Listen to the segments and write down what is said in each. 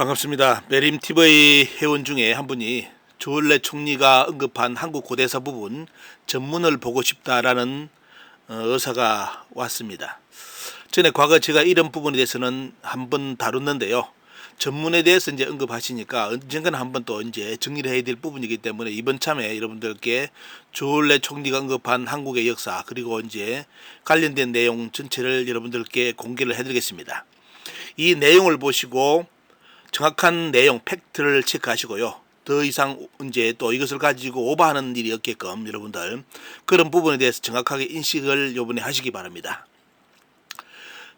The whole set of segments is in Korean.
반갑습니다. 메림TV 회원 중에 한 분이 조을래 총리가 언급한 한국 고대사 부분 전문을 보고 싶다라는 어, 의사가 왔습니다. 전에 과거 제가 이런 부분에 대해서는 한 번 다뤘는데요. 전문에 대해서 이제 언급하시니까 언젠가는 한번 또 이제 정리를 해야 될 부분이기 때문에 이번 참에 여러분들께 조을래 총리가 언급한 한국의 역사 그리고 이제 관련된 내용 전체를 여러분들께 공개를 해드리겠습니다. 이 내용을 보시고 정확한 내용 팩트를 체크하시고요. 더 이상 이제 또 이것을 가지고 오버하는 일이 없게끔 여러분들 그런 부분에 대해서 정확하게 인식을 요번에 하시기 바랍니다.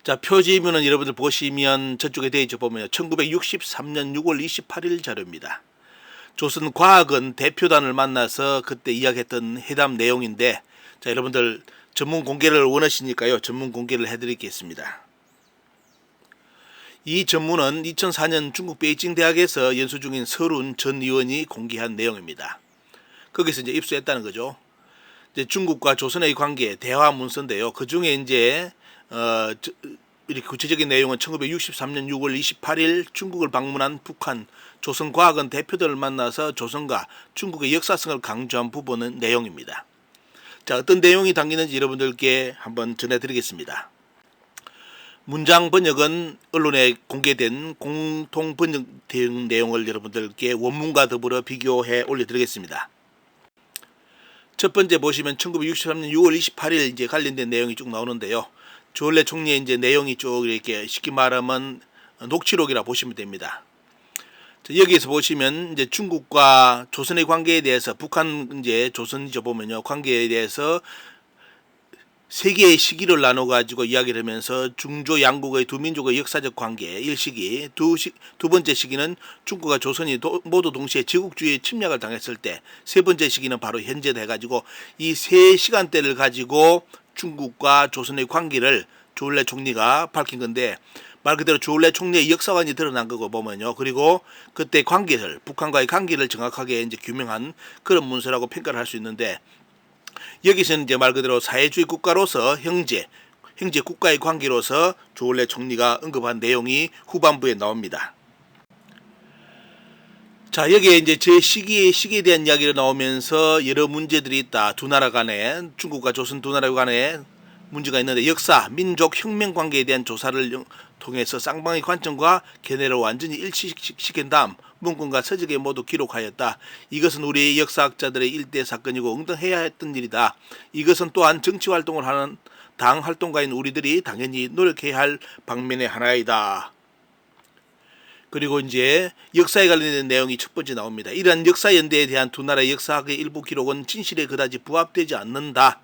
자 표지면은 여러분들 보시면 저쪽에 되어 있죠 보면 1963년 6월 28일 자료입니다. 조선 과학은 대표단을 만나서 그때 이야기했던 회담 내용인데 자 여러분들 전문 공개를 원하시니까요 전문 공개를 해드리겠습니다. 이 전문은 2004년 중국 베이징 대학에서 연수 중인 서른 전 의원이 공개한 내용입니다. 거기서 이제 입수했다는 거죠. 이제 중국과 조선의 관계 대화 문서인데요. 그 중에 이제 어 저, 이렇게 구체적인 내용은 1963년 6월 28일 중국을 방문한 북한 조선과학원 대표들을 만나서 조선과 중국의 역사성을 강조한 부분은 내용입니다. 자, 어떤 내용이 담기는지 여러분들께 한번 전해드리겠습니다. 문장 번역은 언론에 공개된 공통 번역된 내용을 여러분들께 원문과 더불어 비교해 올려드리겠습니다. 첫 번째 보시면 1963년 6월 28일 이제 관련된 내용이 쭉 나오는데요. 조을래 총리의 이제 내용이 쭉 이렇게 쉽게 말하면 녹취록이라 보시면 됩니다. 자, 여기에서 보시면 이제 중국과 조선의 관계에 대해서 북한 이제 조선이죠 보면요 관계에 대해서 세 개의 시기를 나눠 가지고 이야기를 하면서 중조 양국의 두 민족의 역사적 관계 일시기 두, 시, 두 번째 시기는 중국과 조선이 도, 모두 동시에 제국주의 침략을 당했을 때 세 번째 시기는 바로 현재 돼 가지고 이 세 시간대를 가지고 중국과 조선의 관계를 조을래 총리가 밝힌 건데 말 그대로 조을래 총리의 역사관이 드러난 거고 보면요. 그리고 그때 관계를 북한과의 관계를 정확하게 이제 규명한 그런 문서라고 평가를 할 수 있는데 여기서는 이제 말 그대로 사회주의 국가로서 형제, 형제 국가의 관계로서 조을래 총리가 언급한 내용이 후반부에 나옵니다. 자, 여기에 이제 제 시기의 시기에 대한 이야기가 나오면서 여러 문제들이 있다. 두 나라 간에 중국과 조선 두 나라 간에 문제가 있는데 역사, 민족, 혁명 관계에 대한 조사를 통해서 쌍방의 관점과 견해를 완전히 일치시킨 다음 문건과 서적에 모두 기록하였다. 이것은 우리 역사학자들의 일대 사건이고 응당해야 했던 일이다. 이것은 또한 정치 활동을 하는 당 활동가인 우리들이 당연히 노력해야 할 방면의 하나이다. 그리고 이제 역사에 관련된 내용이 첫 번째 나옵니다. 이러한 역사 연대에 대한 두 나라의 역사학의 일부 기록은 진실에 그다지 부합되지 않는다.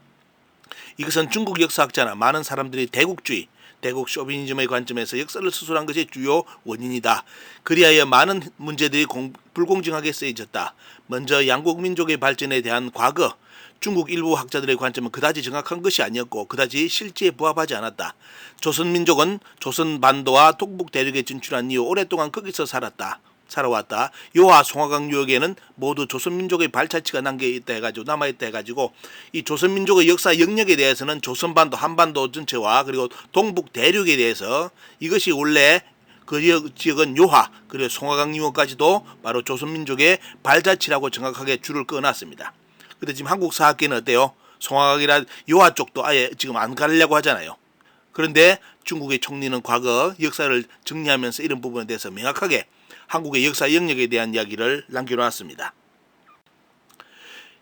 이것은 중국 역사학자나 많은 사람들이 대국주의, 대국 쇼비니즘의 관점에서 역사를 수술한 것이 주요 원인이다. 그리하여 많은 문제들이 공, 불공정하게 쓰여졌다. 먼저 양국 민족의 발전에 대한 과거, 중국 일부 학자들의 관점은 그다지 정확한 것이 아니었고 그다지 실제에 부합하지 않았다. 조선 민족은 조선 반도와 동북 대륙에 진출한 이후 오랫동안 거기서 살았다. 살아왔다. 요하 송화강 유역에는 모두 조선민족의 발자취가 남겨 있다 해가지고 남아 있다 해가지고 이 조선민족의 역사 영역에 대해서는 조선반도 한반도 전체와 그리고 동북 대륙에 대해서 이것이 원래 그 지역, 지역은 요하 그리고 송화강 유역까지도 바로 조선민족의 발자취라고 정확하게 줄을 꺼놨습니다. 근데 지금 한국 사학계는 어때요? 송화강이라 요하 쪽도 아예 지금 안 가려고 하잖아요. 그런데 중국의 총리는 과거 역사를 정리하면서 이런 부분에 대해서 명확하게 한국의 역사 영역에 대한 이야기를 남겨놓았습니다.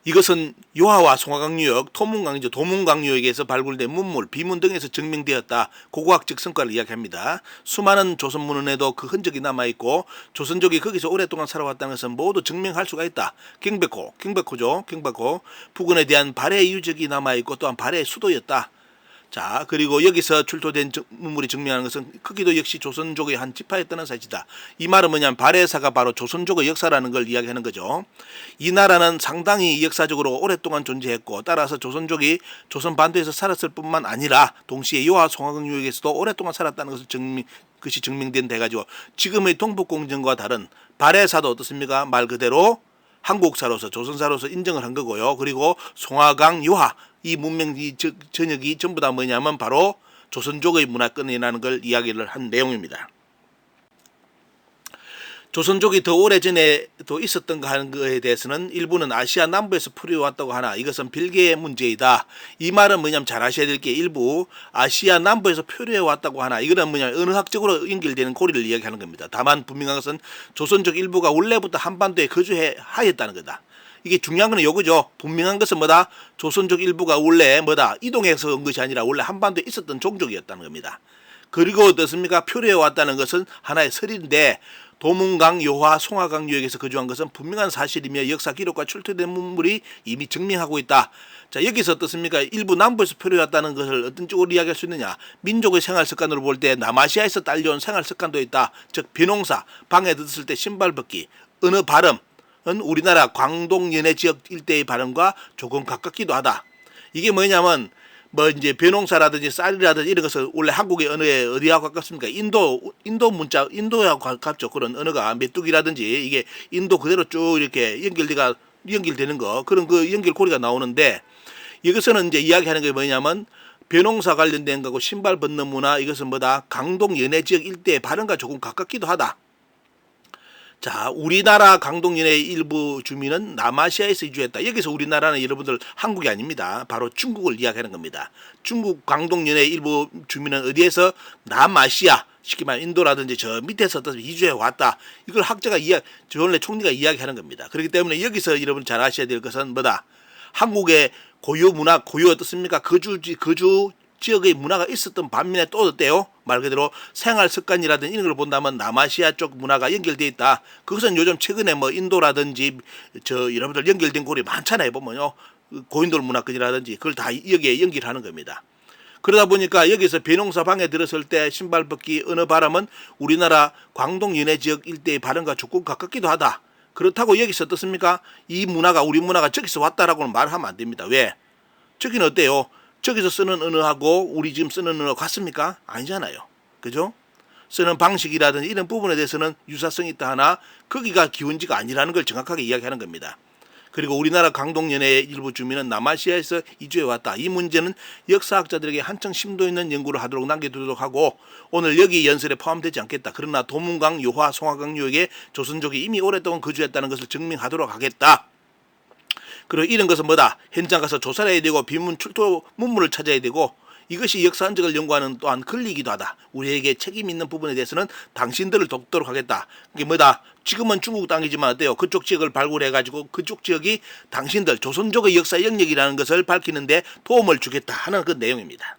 이것은 요하와 송화강유역, 토문강이죠. 도문강유역에서 발굴된 문물, 비문 등에서 증명되었다. 고고학적 성과를 이야기합니다. 수많은 조선 문헌에도 그 흔적이 남아있고 조선족이 거기서 오랫동안 살아왔다는 것은 모두 증명할 수가 있다. 경백호, 경백호죠. 경백호. 부근에 대한 발해 유적이 남아있고 또한 발해 수도였다. 자, 그리고 여기서 출토된 문물이 증명하는 것은 크기도 역시 조선족의 한 지파였다는 사실이다. 이 말은 뭐냐면 발해사가 바로 조선족의 역사라는 걸 이야기하는 거죠. 이 나라는 상당히 역사적으로 오랫동안 존재했고 따라서 조선족이 조선 반도에서 살았을 뿐만 아니라 동시에 요하 송화강 유역에서도 오랫동안 살았다는 것을 증명 것이 증명된 돼 가지고 지금의 동북공정과 다른 발해사도 어떻습니까? 말 그대로 한국사로서 조선사로서 인정을 한 거고요. 그리고 송화강 유하 이 문명 이 전역이 전부 다 뭐냐면 바로 조선족의 문화권이라는 걸 이야기를 한 내용입니다. 조선족이 더 오래전에도 있었던가 하는 거에 대해서는 일부는 아시아 남부에서 풀이왔다고 하나 이것은 별개의 문제이다. 이 말은 뭐냐면 잘 아셔야 될 게 일부 아시아 남부에서 표류해 왔다고 하나 이거는 뭐냐면 언어학적으로 연결되는 고리를 이야기하는 겁니다. 다만 분명한 것은 조선족 일부가 원래부터 한반도에 거주해 하였다는 거다. 이게 중요한 건 요거죠. 분명한 것은 뭐다? 조선족 일부가 원래 뭐다? 이동해서 온 것이 아니라 원래 한반도에 있었던 종족이었다는 겁니다. 그리고 어떻습니까? 표류해 왔다는 것은 하나의 설인데 도문강, 요하, 송하강 유역에서 거주한 것은 분명한 사실이며 역사 기록과 출토된 문물이 이미 증명하고 있다. 자 여기서 어떻습니까? 일부 남부에서 표류해 왔다는 것을 어떤 쪽으로 이야기할 수 있느냐? 민족의 생활 습관으로 볼 때 남아시아에서 딸려온 생활 습관도 있다. 즉 비농사, 방에 들었을 때 신발 벗기, 언어 발음, 은 우리나라 광동 연해 지역 일대의 발음과 조금 가깝기도 하다. 이게 뭐냐면 뭐 이제 벼농사라든지 쌀이라든지 이런 것은 원래 한국의 언어에 어디하고 가깝습니까? 인도 인도 문자 인도하고 가깝죠. 그런 언어가 메뚜기라든지 이게 인도 그대로 쭉 이렇게 연결돼가 연결되는 거 그런 그 연결고리가 나오는데 이것은 이제 이야기하는 게 뭐냐면 벼농사 관련된 거고 신발 벗는 문화 이것은 뭐다 강동 연해 지역 일대의 발음과 조금 가깝기도 하다. 자, 우리나라 강동연의 일부 주민은 남아시아에서 이주했다. 여기서 우리나라는 여러분들 한국이 아닙니다. 바로 중국을 이야기하는 겁니다. 중국 강동연의 일부 주민은 어디에서 남아시아, 쉽게 말해 인도라든지 저 밑에서 어떤 이주해 왔다. 이걸 학자가 이야, 조원래 총리가 이야기하는 겁니다. 그렇기 때문에 여기서 여러분 잘 아셔야 될 것은 뭐다? 한국의 고유 문화, 고유 어떻습니까? 거주, 거주 지역의 문화가 있었던 반면에 또 어때요? 말 그대로 생활 습관이라든지 이런 걸 본다면 남아시아 쪽 문화가 연결돼 있다. 그것은 요즘 최근에 뭐 인도라든지 저 여러분들 연결된 고리 많잖아요. 보면요. 고인돌 문화권이라든지 그걸 다 여기에 연결하는 겁니다. 그러다 보니까 여기서 배농사 방에 들었을 때 신발 벗기 어느 바람은 우리나라 광동 연해 지역 일대의 발음과 조금 가깝기도 하다. 그렇다고 여기서 어떻습니까? 이 문화가 우리 문화가 저기서 왔다라고는 말하면 안 됩니다. 왜? 저기는 어때요? 저기서 쓰는 언어하고 우리 지금 쓰는 언어 같습니까? 아니잖아요. 그죠? 쓰는 방식이라든지 이런 부분에 대해서는 유사성이 있다 하나 거기가 기원지가 아니라는 걸 정확하게 이야기하는 겁니다. 그리고 우리나라 강동연의 일부 주민은 남아시아에서 이주해 왔다. 이 문제는 역사학자들에게 한층 심도 있는 연구를 하도록 남겨두도록 하고 오늘 여기 연설에 포함되지 않겠다. 그러나 도문강, 요화, 송화강 유역에 조선족이 이미 오랫동안 거주했다는 것을 증명하도록 하겠다. 그리고 이런 것은 뭐다? 현장 가서 조사를 해야 되고 비문 출토 문물을 찾아야 되고 이것이 역사 흔적을 연구하는 또한 권리이기도 하다. 우리에게 책임 있는 부분에 대해서는 당신들을 돕도록 하겠다. 이게 뭐다? 지금은 중국 땅이지만 어때요? 그쪽 지역을 발굴해 가지고 그쪽 지역이 당신들 조선족의 역사 영역이라는 것을 밝히는데 도움을 주겠다 하는 그 내용입니다.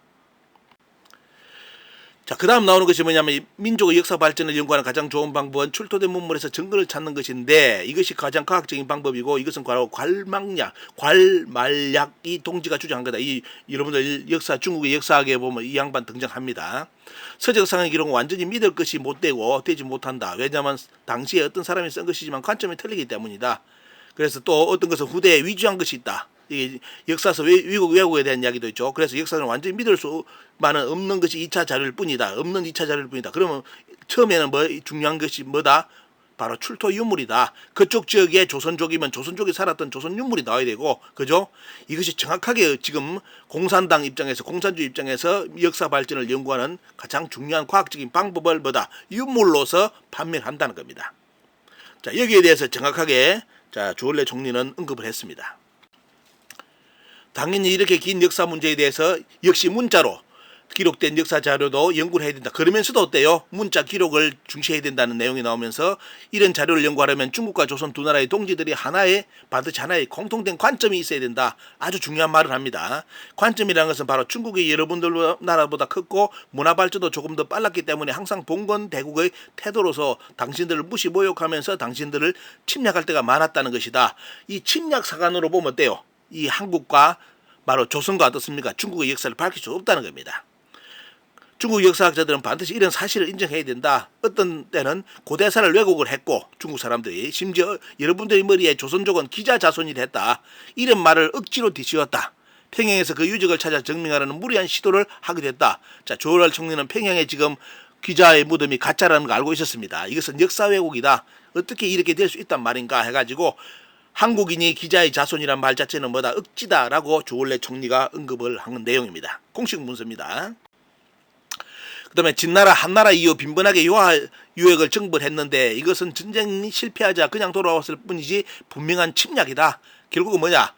자, 그 다음 나오는 것이 뭐냐면 이 민족의 역사 발전을 연구하는 가장 좋은 방법은 출토된 문물에서 증거를 찾는 것인데 이것이 가장 과학적인 방법이고 이것은 바로 괄망약, 괄말약 이 동지가 주장한 거다. 이 여러분들 역사 중국의 역사학에 보면 이 양반 등장합니다. 서적상의 기록은 완전히 믿을 것이 못 되고 되지 못한다. 왜냐하면 당시에 어떤 사람이 쓴 것이지만 관점이 틀리기 때문이다. 그래서 또 어떤 것은 후대에 위조한 것이 있다. 이게 역사서 외, 외국 왜곡에 대한 이야기도 있죠. 그래서 역사는 완전히 믿을 수만은 없는 것이 2차 자료일 뿐이다. 없는 2차 자료일 뿐이다. 그러면 처음에는 뭐 중요한 것이 뭐다? 바로 출토 유물이다. 그쪽 지역에 조선족이면 조선족이 살았던 조선 유물이 나와야 되고, 그죠? 이것이 정확하게 지금 공산당 입장에서, 공산주의 입장에서 역사 발전을 연구하는 가장 중요한 과학적인 방법을 뭐다? 유물로서 판매한다는 겁니다. 자, 여기에 대해서 정확하게 자, 조을래 총리는 언급을 했습니다. 당연히 이렇게 긴 역사 문제에 대해서 역시 문자로 기록된 역사 자료도 연구를 해야 된다. 그러면서도 어때요? 문자 기록을 중시해야 된다는 내용이 나오면서 이런 자료를 연구하려면 중국과 조선 두 나라의 동지들이 하나의 반드시 하나의 공통된 관점이 있어야 된다. 아주 중요한 말을 합니다. 관점이라는 것은 바로 중국이 여러분들 나라보다 컸고 문화 발전도 조금 더 빨랐기 때문에 항상 봉건 대국의 태도로서 당신들을 무시 모욕하면서 당신들을 침략할 때가 많았다는 것이다. 이 침략 사관으로 보면 어때요? 이 한국과 바로 조선과 어떻습니까? 중국의 역사를 밝힐 수 없다는 겁니다. 중국 역사학자들은 반드시 이런 사실을 인정해야 된다. 어떤 때는 고대사를 왜곡을 했고 중국 사람들이 심지어 여러분들의 머리에 조선족은 기자 자손이라 했다. 이런 말을 억지로 뒤씌웠다. 평양에서 그 유적을 찾아 증명하려는 무리한 시도를 하게 됐다. 자, 조월 총리는 평양에 지금 기자의 무덤이 가짜라는 걸 알고 있었습니다. 이것은 역사 왜곡이다. 어떻게 이렇게 될 수 있단 말인가 해가지고 한국인이 기자의 자손이란 말 자체는 뭐다 억지다라고 조원래 총리가 언급을 한 내용입니다. 공식 문서입니다. 그 다음에 진나라 한나라 이후 빈번하게 유화 유역을 정벌했는데 이것은 전쟁이 실패하자 그냥 돌아왔을 뿐이지 분명한 침략이다. 결국은 뭐냐?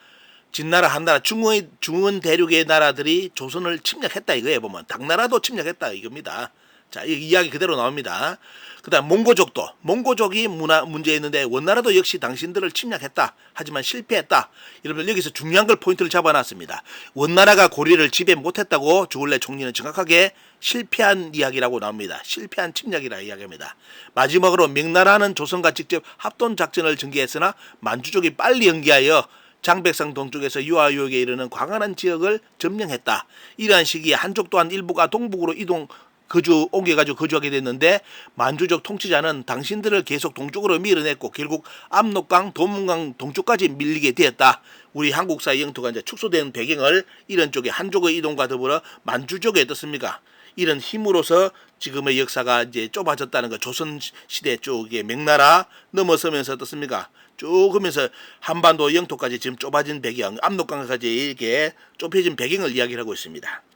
진나라 한나라 중흥의 중흥 대륙의 나라들이 조선을 침략했다 이거예요 보면 당나라도 침략했다 이겁니다. 자, 이 이야기 그대로 나옵니다. 그다음 몽고족도 몽고족이 문화 문제였는데 원나라도 역시 당신들을 침략했다. 하지만 실패했다. 여러분 여기서 중요한 걸 포인트를 잡아놨습니다. 원나라가 고려를 지배 못했다고 주울레 총리는 정확하게 실패한 이야기라고 나옵니다. 실패한 침략이라 이야기합니다. 마지막으로 명나라는 조선과 직접 합동 작전을 전개했으나 만주족이 빨리 연기하여 장백성 동쪽에서 유아유역에 이르는 광활한 지역을 점령했다. 이러한 시기에 한족 또한 일부가 동북으로 이동 거주 옮겨가지고 거주하게 됐는데 만주족 통치자는 당신들을 계속 동쪽으로 밀어냈고 결국 압록강, 도문강 동쪽까지 밀리게 되었다. 우리 한국사의 영토가 이제 축소된 배경을 이런 쪽에 한족의 이동과 더불어 만주족에 어떻습니까? 이런 힘으로서 지금의 역사가 이제 좁아졌다는 거 조선 시대 쪽에 명나라 넘어서면서 어떻습니까? 쭉 하면서 한반도 영토까지 지금 좁아진 배경, 압록강까지 이렇게 좁혀진 배경을 이야기를 하고 있습니다.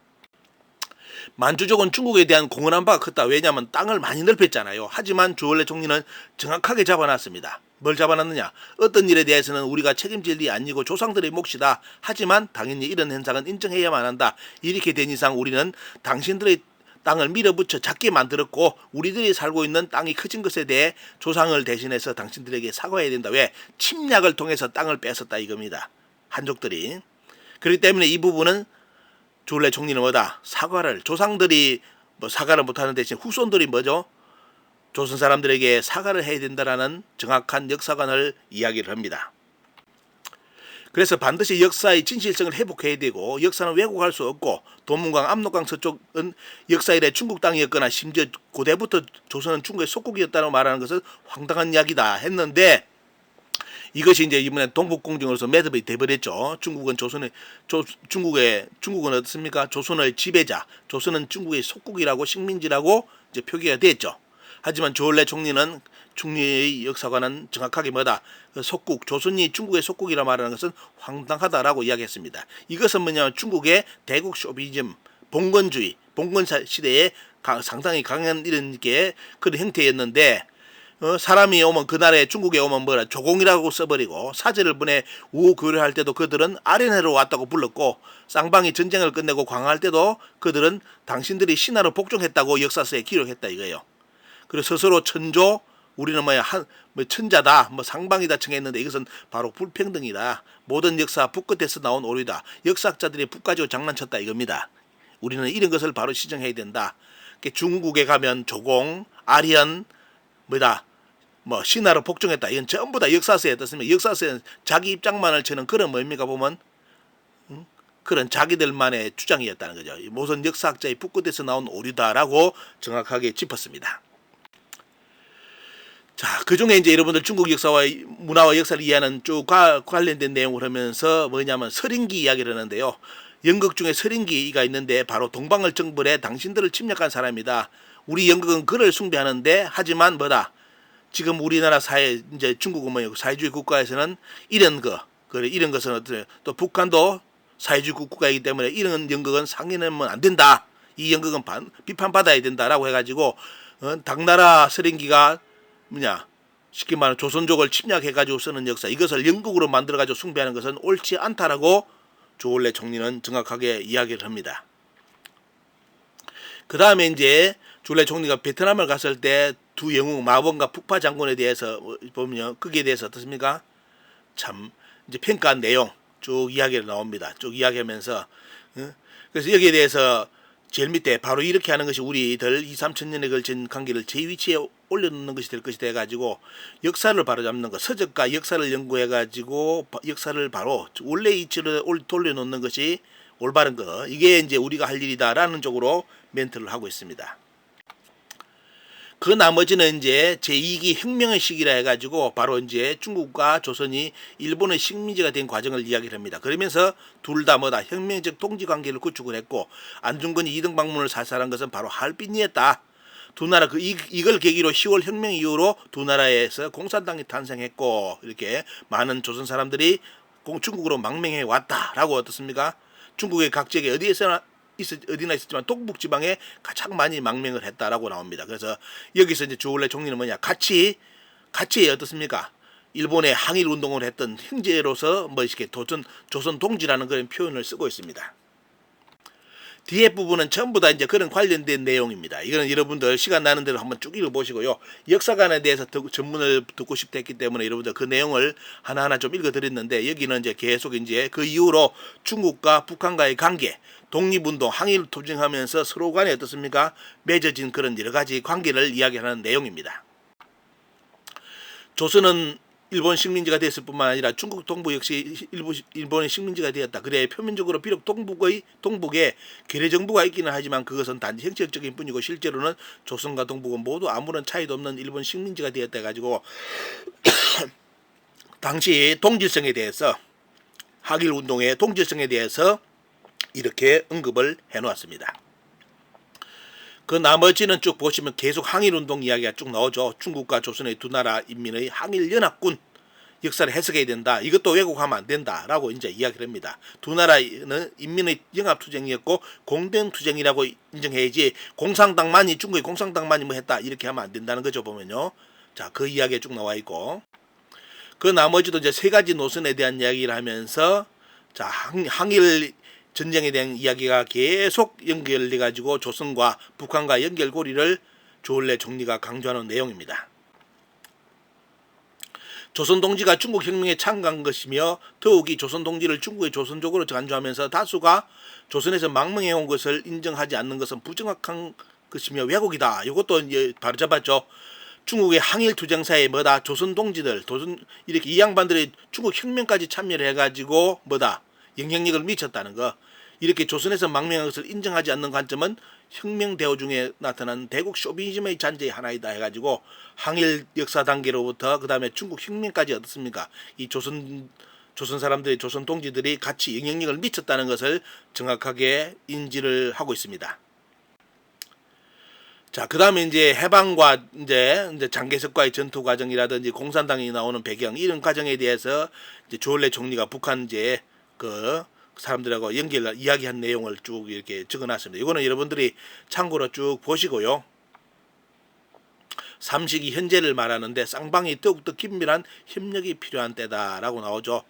만주족은 중국에 대한 공헌한 바가 컸다. 왜냐하면 땅을 많이 넓혔잖아요. 하지만 주얼레 총리는 정확하게 잡아놨습니다. 뭘 잡아놨느냐? 어떤 일에 대해서는 우리가 책임질 일이 아니고 조상들의 몫이다. 하지만 당연히 이런 현상은 인정해야만 한다. 이렇게 된 이상 우리는 당신들의 땅을 밀어붙여 작게 만들었고 우리들이 살고 있는 땅이 커진 것에 대해 조상을 대신해서 당신들에게 사과해야 된다. 왜? 침략을 통해서 땅을 뺏었다 이겁니다. 한족들이. 그렇기 때문에 이 부분은 주울레 총리는 뭐다? 사과를 조상들이 뭐 사과를 못하는 대신 후손들이 뭐죠? 조선 사람들에게 사과를 해야 된다라는 정확한 역사관을 이야기를 합니다. 그래서 반드시 역사의 진실성을 회복해야 되고 역사는 왜곡할 수 없고 도문강, 압록강 서쪽은 역사 이래 중국 땅이었거나 심지어 고대부터 조선은 중국의 속국이었다고 말하는 것은 황당한 이야기다 했는데 이것이 이제 이번에 동북공정으로서 매듭이 돼버렸죠. 중국은 조선의 조, 중국의 중국은 어떻습니까? 조선의 지배자, 조선은 중국의 속국이라고 식민지라고 이제 표기가 됐죠. 하지만 조을레 총리는 총리의 역사관은 정확하게 뭐다? 그 속국, 조선이 중국의 속국이라 말하는 것은 황당하다라고 이야기했습니다. 이것은 뭐냐면 중국의 대국 쇼비즘, 봉건주의, 봉건 사- 시대에 가- 상당히 강한 이런 게 그런 형태였는데 어, 사람이 오면 그 나라에 중국에 오면 뭐라 조공이라고 써버리고 사제를 보내 우호 교류할 때도 그들은 아련해로 왔다고 불렀고 쌍방이 전쟁을 끝내고 광화할 때도 그들은 당신들이 신하로 복종했다고 역사서에 기록했다 이거예요. 그리고 스스로 천조 우리는 뭐야 한 뭐 천자다 뭐 상방이다 청했는데 이것은 바로 불평등이다 모든 역사 북 끝에서 나온 오류다. 역사학자들이 북 가지고 장난쳤다 이겁니다. 우리는 이런 것을 바로 시정해야 된다. 중국에 가면 조공 아리안 뭐다 뭐 신하로 복종했다 이건 전부 다 역사서에 어떻습니까 역사서에 자기 입장만을 치는 그런 뭡니까 보면 음? 그런 자기들만의 주장이었다는 거죠 모든 역사학자의 북 끝에서 나온 오류다라고 정확하게 짚었습니다. 자, 그 중에 이제 여러분들 중국 역사와 문화와 역사를 이해하는 쭉 가- 관련된 내용을 하면서 뭐냐면 서린기 이야기를 하는데요. 연극 중에 서린기가 있는데 바로 동방을 정벌해 당신들을 침략한 사람이다. 우리 연극은 그를 숭배하는데 하지만 뭐다? 지금 우리나라 사회 이제 중국은 뭐 사회주의 국가에서는 이런 거, 그래 이런 것은 어떤 또 북한도 사회주의 국가이기 때문에 이런 연극은 상연하면 안 된다. 이 연극은 반, 비판받아야 된다라고 해가지고 어, 당나라 서린기가 뭐냐 쉽게 말하면 조선족을 침략해가지고 쓰는 역사 이것을 영국으로 만들어가지고 숭배하는 것은 옳지 않다라고 조올레 총리는 정확하게 이야기를 합니다. 그 다음에 이제 조올레 총리가 베트남을 갔을 때 두 영웅 마원과 북파 장군에 대해서 보면 거기에 대해서 어떻습니까? 참 이제 평가한 내용 쭉 이야기가 나옵니다. 쭉 이야기하면서 어? 그래서 여기에 대해서 제일 밑에 바로 이렇게 하는 것이 우리들 2, 3천 년에 걸친 관계를 제 위치에 올려놓는 것이 될 것이 돼가지고 역사를 바로 잡는 것, 서적과 역사를 연구해가지고 바- 역사를 바로 원래 위치로 올- 돌려놓는 것이 올바른 거. 이게 이제 우리가 할 일이다라는 쪽으로 멘트를 하고 있습니다. 그 나머지는 이제 제2기 혁명의 시기라 해가지고 바로 이제 중국과 조선이 일본의 식민지가 된 과정을 이야기를 합니다. 그러면서 둘 다 뭐다 혁명적 동지 관계를 구축을 했고 안중근이 이등 방문을 살살한 것은 바로 할빈이었다. 두 나라 그 이, 이걸 계기로 10월 혁명 이후로 두 나라에서 공산당이 탄생했고 이렇게 많은 조선 사람들이 공- 중국으로 망명해 왔다라고 어떻습니까? 중국의 각 지역에 어디에서나 있었, 어디나 있었지만 동북 지방에 가장 많이 망명을 했다라고 나옵니다. 그래서 여기서 이제 주올레 총리는 뭐냐 같이 같이 어떻습니까? 일본의 항일 운동을 했던 형제로서 뭐 이렇게 도전 조선 동지라는 그런 표현을 쓰고 있습니다. 뒤에 부분은 전부 다 이제 그런 관련된 내용입니다. 이거는 여러분들 시간 나는 대로 한번 쭉 읽어보시고요. 역사관에 대해서 듣- 전문을 듣고 싶다 했기 때문에 여러분들 그 내용을 하나하나 좀 읽어드렸는데 여기는 이제 계속 이제 그 이후로 중국과 북한과의 관계, 독립운동, 항일 투쟁하면서 서로 간에 어떻습니까? 맺어진 그런 여러 가지 관계를 이야기하는 내용입니다. 조선은 일본 식민지가 됐을 뿐만 아니라 중국 동부 역시 일본의 식민지가 되었다. 그래 표면적으로 비록 동북의 동북에 괴뢰 정부가 있기는 하지만 그것은 단지 형식적인 뿐이고 실제로는 조선과 동북은 모두 아무런 차이도 없는 일본 식민지가 되었다 가지고 당시 동질성에 대해서 하길 운동의 동질성에 대해서 이렇게 언급을 해 놓았습니다. 그 나머지는 쭉 보시면 계속 항일 운동 이야기가 쭉 나오죠. 중국과 조선의 두 나라 인민의 항일 연합군 역사를 해석해야 된다. 이것도 왜곡하면 안 된다라고 이제 이야기를 합니다. 두 나라는 인민의 연합 투쟁이었고 공동 투쟁이라고 인정해야지 공산당만이 중국의 공산당만이 뭐 했다 이렇게 하면 안 된다는 거죠 보면요. 자, 그 이야기가 쭉 나와 있고 그 나머지도 이제 세 가지 노선에 대한 이야기를 하면서 자, 항, 항일 전쟁에 대한 이야기가 계속 연결돼 가지고 조선과 북한과 연결고리를 조을래 총리가 강조하는 내용입니다. 조선 동지가 중국 혁명에 참가한 것이며 더욱이 조선 동지를 중국의 조선족으로 간주하면서 다수가 조선에서 망명해 온 것을 인정하지 않는 것은 부정확한 것이며 왜곡이다. 이것도 이제 바로 잡았죠. 중국의 항일 투쟁사에 뭐다 조선 동지들, 조선 이렇게 이 양반들이 중국 혁명까지 참여를 해가지고 뭐다 영향력을 미쳤다는 거. 이렇게 조선에서 망명한 것을 인정하지 않는 관점은 혁명 대우 중에 나타난 대국 쇼비니즘의 잔재의 하나이다 해가지고 항일 역사 단계로부터 그 다음에 중국 혁명까지 어떻습니까? 이 조선 조선 사람들이 조선 동지들이 같이 영향력을 미쳤다는 것을 정확하게 인지를 하고 있습니다. 자, 그 다음에 이제 해방과 이제, 이제 장개석과의 전투 과정이라든지 공산당이 나오는 배경, 이런 과정에 대해서 이제 조을래 총리가 북한 이제 그 사람들하고 연결, 이야기한 내용을 쭉 이렇게 적어 놨습니다. 이거는 여러분들이 참고로 쭉 보시고요. 삼식이 현재를 말하는데 쌍방이 더욱더 긴밀한 협력이 필요한 때다라고 나오죠.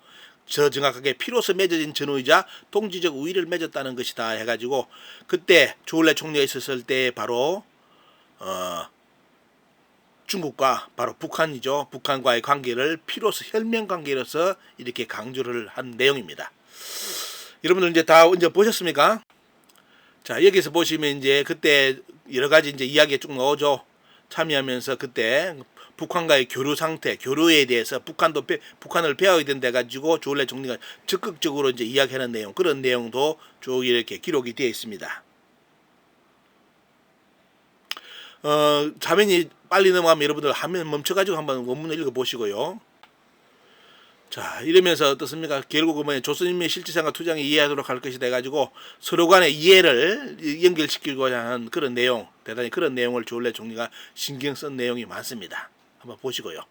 저 정확하게 피로서 맺어진 전후이자 동지적 우위를 맺었다는 것이다 해가지고 그때 조을래 총리가 있었을 때 바로 어, 중국과 바로 북한이죠. 북한과의 관계를 피로서 혈맹 관계로서 이렇게 강조를 한 내용입니다. 여러분들 이제 다 이제 보셨습니까? 자 여기서 보시면 이제 그때 여러 가지 이제 이야기가 쭉 나오죠. 참여하면서 그때 북한과의 교류 상태, 교류에 대해서 북한도 배, 북한을 배워야 된다 가지고 조을래 총리가 적극적으로 이제 이야기하는 내용 그런 내용도 쭉 이렇게 기록이 되어 있습니다. 어, 자면이 빨리 넘어가면 여러분들 화면 멈춰가지고 한번 원문을 읽어보시고요. 자, 이러면서 어떻습니까? 결국은 뭐냐, 조선인민의 실질상과 투쟁을 이해하도록 할 것이다 해가지고 서로 간의 이해를 연결시키고자 하는 그런 내용, 대단히 그런 내용을 조을래 총리가 신경 쓴 내용이 많습니다. 한번 보시고요.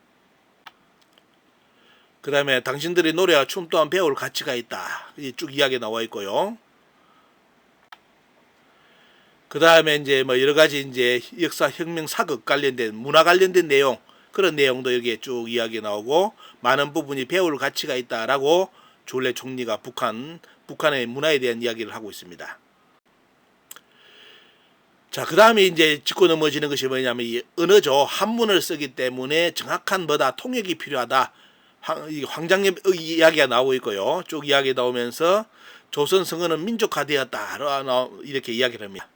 그 다음에 당신들의 노래와 춤 또한 배울 가치가 있다. 이쭉 이야기 나와 있고요. 그 다음에 이제 뭐 여러 가지 이제 역사 혁명 사극 관련된 문화 관련된 내용 그런 내용도 여기에 쭉 이야기 나오고 많은 부분이 배울 가치가 있다라고 조례 총리가 북한 북한의 문화에 대한 이야기를 하고 있습니다. 자, 그 다음에 이제 짚고 넘어지는 것이 뭐냐면 이 언어죠. 한문을 쓰기 때문에 정확한 뭐다 통역이 필요하다. 황, 이 황장엽 이야기가 나오고 있고요. 쭉 이야기 나오면서 조선 성어는 민족화되었다. 이렇게 이야기를 합니다.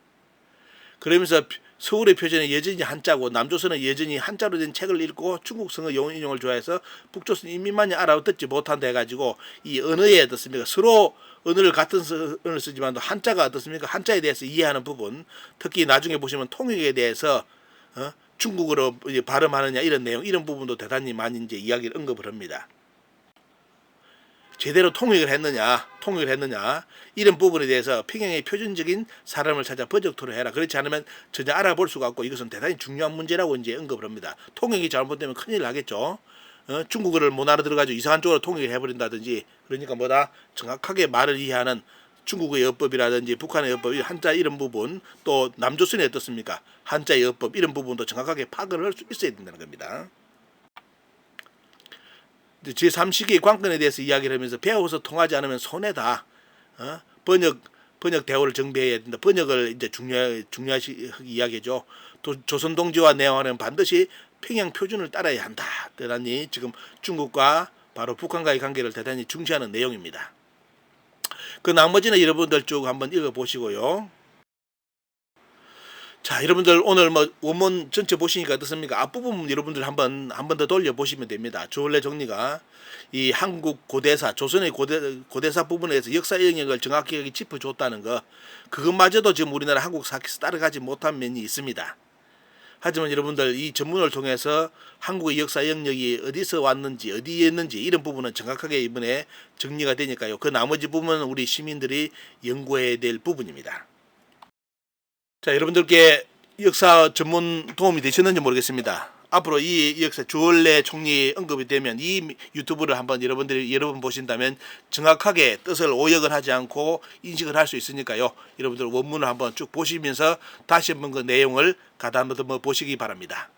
그러면서 서울의 표준은 여전히 한자고 남조선은 여전히 한자로 된 책을 읽고 중국 성어 용어 인용을 좋아해서 북조선 인민만이 알아듣지 못한다 해가지고 이 언어에 어떻습니까 서로 언어를 같은 언어를 쓰지만 한자가 어떻습니까 한자에 대해서 이해하는 부분 특히 나중에 보시면 통역에 대해서 어? 중국어로 발음하느냐 이런 내용 이런 부분도 대단히 많이 이제 이야기를 언급을 합니다. 제대로 통역을 했느냐, 통역을 했느냐 이런 부분에 대해서 평양의 표준적인 사람을 찾아 번역토를 해라. 그렇지 않으면 전혀 알아볼 수가 없고 이것은 대단히 중요한 문제라고 이제 언급을 합니다. 통역이 잘못되면 큰일 나겠죠. 어? 중국어를 못 알아들어가지고 이상한 쪽으로 통역을 해버린다든지 그러니까 뭐다 정확하게 말을 이해하는 중국의 여법이라든지 북한의 여법, 이 한자 이런 부분 또 남조선이 어떻습니까? 한자 여법 이런 부분도 정확하게 파악을 할 수 있어야 된다는 겁니다. 제3시기 관건에 대해서 이야기를 하면서 배워서 통하지 않으면 손해다. 어? 번역 번역 대우를 정비해야 된다. 번역을 이제 중요 중요시 이야기죠. 또 조선 동지와 내화는 반드시 평양 표준을 따라야 한다. 대단히 지금 중국과 바로 북한과의 관계를 대단히 중시하는 내용입니다. 그 나머지는 여러분들 쭉 한번 읽어 보시고요. 자, 여러분들 오늘 뭐 원문 전체 보시니까 어떻습니까? 앞부분 여러분들 한번 한 번 더 돌려 보시면 됩니다. 조원래 정리가 이 한국 고대사, 조선의 고대 고대사 부분에서 역사 영역을 정확하게 짚어줬다는 거, 그것마저도 지금 우리나라 한국 사회에서 따라가지 못한 면이 있습니다. 하지만 여러분들 이 전문을 통해서 한국의 역사 영역이 어디서 왔는지 어디에 있는지 이런 부분은 정확하게 이번에 정리가 되니까요. 그 나머지 부분은 우리 시민들이 연구해야 될 부분입니다. 자, 여러분들께 역사 전문 도움이 되셨는지 모르겠습니다. 앞으로 이 역사 주얼레 총리 언급이 되면 이 유튜브를 한번 여러분들이 여러 번 보신다면 정확하게 뜻을 오역을 하지 않고 인식을 할 수 있으니까요. 여러분들 원문을 한번 쭉 보시면서 다시 한번 그 내용을 가다 한번 더 보시기 바랍니다.